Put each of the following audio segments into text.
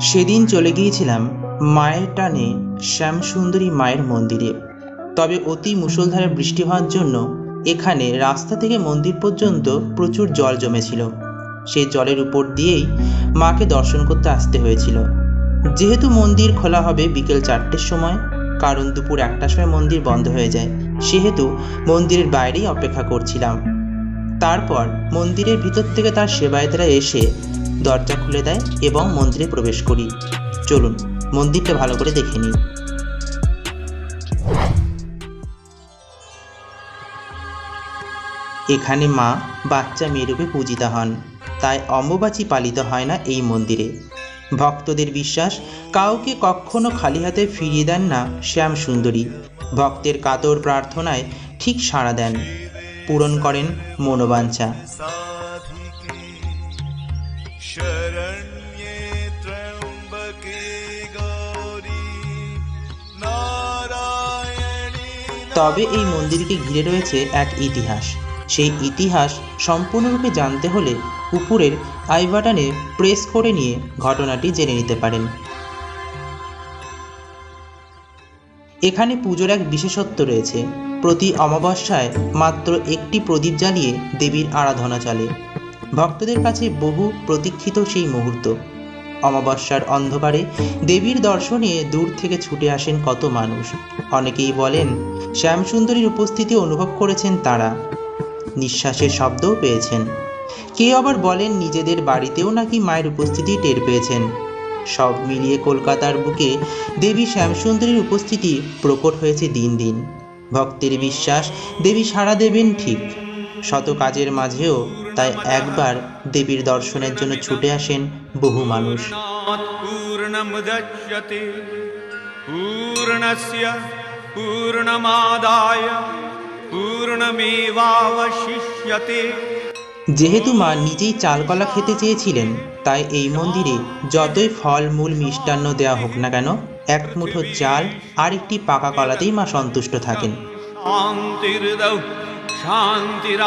সেদিন চলে গিয়েছিলাম মায়ের টানে শ্যামসুন্দরী মায়ের মন্দিরে। তবে অতি মুষলধারে বৃষ্টি হওয়ার জন্য এখানে রাস্তা থেকে মন্দির পর্যন্ত প্রচুর জল জমেছিল। সেই জলের উপর দিয়েই মাকে দর্শন করতে আসতে হয়েছিল। যেহেতু মন্দির খোলা হবে বিকেল চারটের সময়, কারণ দুপুর একটার সময় মন্দির বন্ধ হয়ে যায়, সেহেতু মন্দিরের বাইরেই অপেক্ষা করছিলাম। তারপর মন্দিরের ভিতর থেকে তার সেবায়েতরা এসে দরজা খুলে দেয় এবং মন্দিরে প্রবেশ করি। চলুন, মন্দিরটা ভালো করে দেখে নিই। এখানে মা বাচ্চা মেয়েরূপে পূজিতা হন। তাই অম্বুবাচী পালিত হয় না এই মন্দিরে। ভক্তদের বিশ্বাস, কাউকে কখনো খালি হাতে ফিরিয়ে দেন না শ্যাম সুন্দরী ভক্তের কাতর প্রার্থনায় ঠিক সাড়া দেন। পূরণ করেন মনোবাঞ্ছা। তবে এই মন্দিরকে ঘিরে রয়েছে এক ইতিহাস। সেই ইতিহাস সম্পূর্ণরূপে জানতে হলে উপরের আই বাটনে প্রেস করে নিয়ে ঘটনাটি জেনে নিতে পারেন। এখানে পুজোর এক বিশেষত্ব রয়েছে। প্রতি অমাবস্যায় মাত্র একটি প্রদীপ জ্বালিয়ে দেবীর আরাধনা চলে। ভক্তদের কাছে বহু প্রতীক্ষিত সেই মুহূর্ত। অমাবস্যার অন্ধকারে দেবীর দর্শনে দূর থেকে ছুটে আসেন কত মানুষ। অনেকেই বলেন, শ্যামসুন্দরীর উপস্থিতি অনুভব করেছেন তারা। নিঃশ্বাসের শব্দও পেয়েছেন। কেউ আবার বলেন, নিজেদের বাড়িতেও নাকি মায়ের উপস্থিতি টের পেয়েছেন। সব মিলিয়ে কলকাতার বুকে দেবী শ্যামসুন্দরীর উপস্থিতি প্রকট হয়েছে দিন দিন। ভক্তের বিশ্বাস দেবী সাড়া দেবেন ঠিক। শত কাজের মাঝেও তাই একবার দেবীর দর্শনের জন্য ছুটে আসেন বহু মানুষ। পূর্ণমাদায় যেহেতু মা নিজেই চালকলা খেতে চেয়েছিলেন তাই এই মন্দিরে যতই ফল মূল মিষ্টান্ন দেয়া হোক না কেন এক মুঠো চাল আর একটি পাকা কলাতেই মা সন্তুষ্ট থাকেন। শান্তির শান্তির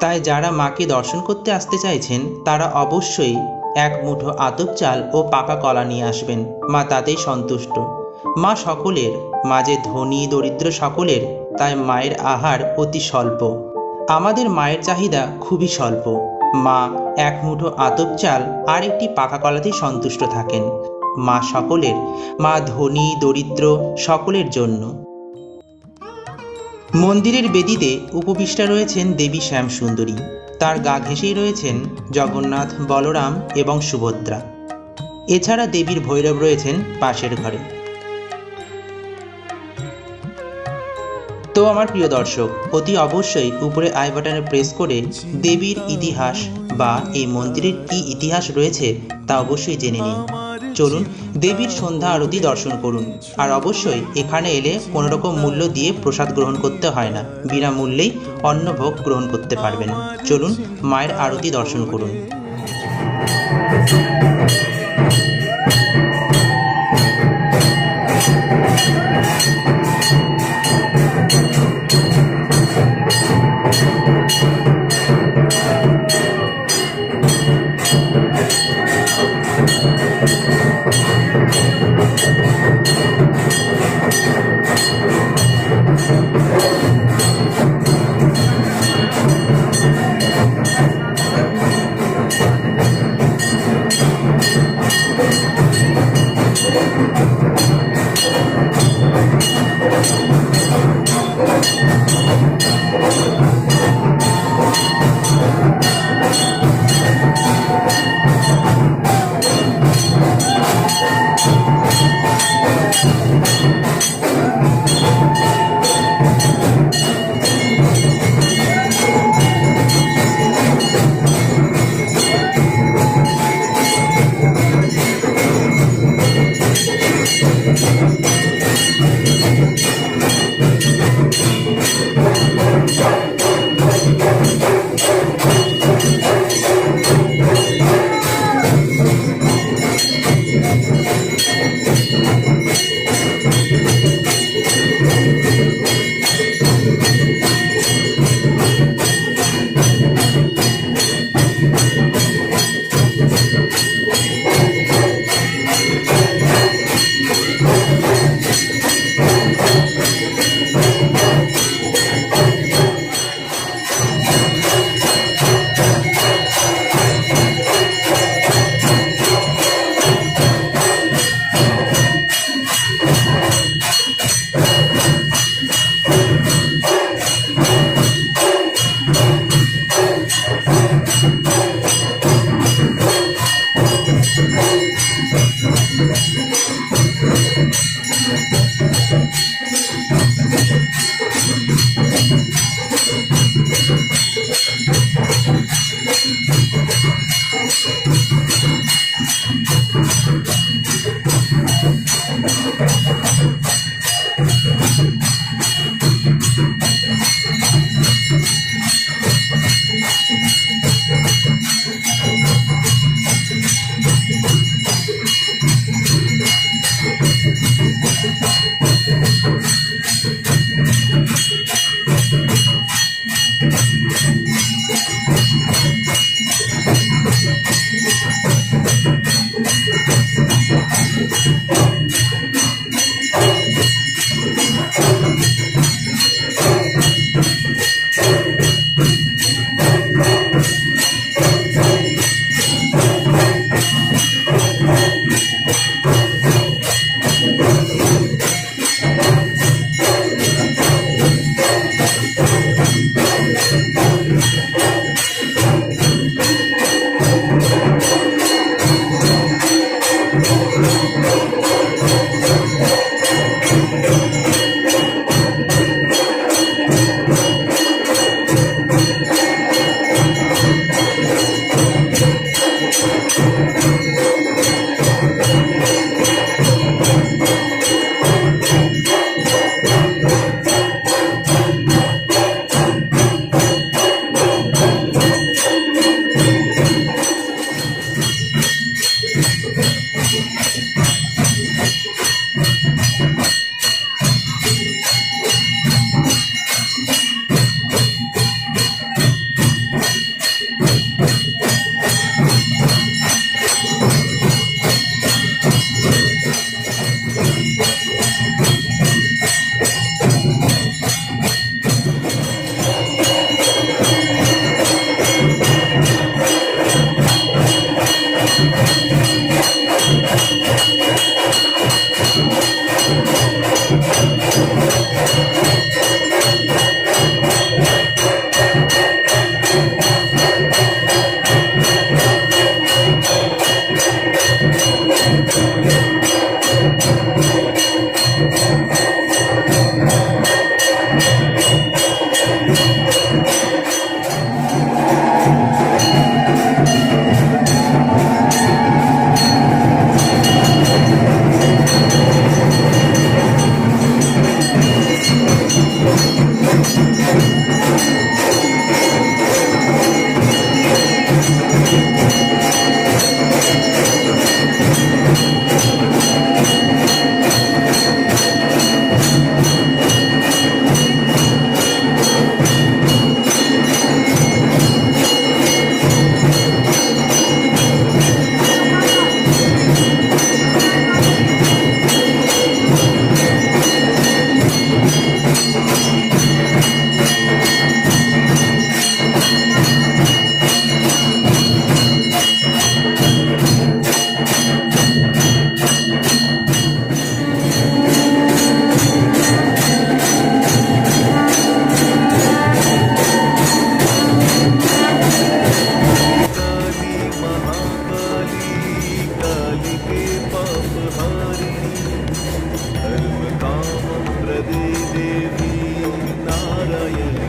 তাই যারা মাকে দর্শন করতে আসতে চাইছেন, তারা অবশ্যই এক মুঠো আতপ চাল ও পাকা কলা নিয়ে আসবেন। মা তাতেই সন্তুষ্ট। মা সকলের মাঝে ধনী, দরিদ্র সকলের, তাই মায়ের আহার অতি স্বল্প। আমাদের মায়ের চাহিদা খুবই স্বল্প। মা এক মুঠো আতপ চাল আর একটি পাকা কলাতেই সন্তুষ্ট থাকেন। মা সকলের, মা ধনী, দরিদ্র সকলের জন্য। মন্দিরের বেদিতে উপবিষ্টা রয়েছেন দেবী শ্যামসুন্দরী। তার গা ঘেঁষেই রয়েছেন জগন্নাথ, বলরাম এবং সুভদ্রা। এছাড়া দেবীর ভৈরব রয়েছেন পাশের ঘরে। তো আমার প্রিয় দর্শক, অতি অবশ্যই উপরে আই বাটনে প্রেস করে দেবীর ইতিহাস বা এই মন্দিরের কি ইতিহাস রয়েছে তা অবশ্যই জেনে নিন। চলুন দেবীর সন্ধ্যা আরতি দর্শন করুন। আর অবশ্যই এখানে এলে কোনো রকম মূল্য দিয়ে প্রসাদ গ্রহণ করতে হয় না। বিনামূল্যেই অন্নভোগ গ্রহণ করতে পারবেন। চলুন মায়ের আরতি দর্শন করুন। Yeah. year.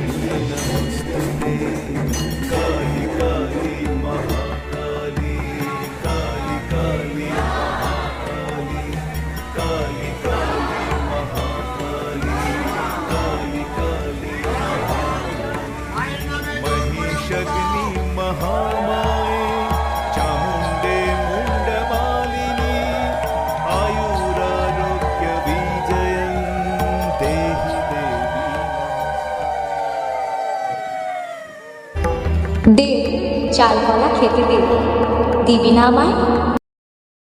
দে চাল কলা খেতে দে দিবি না আমায়?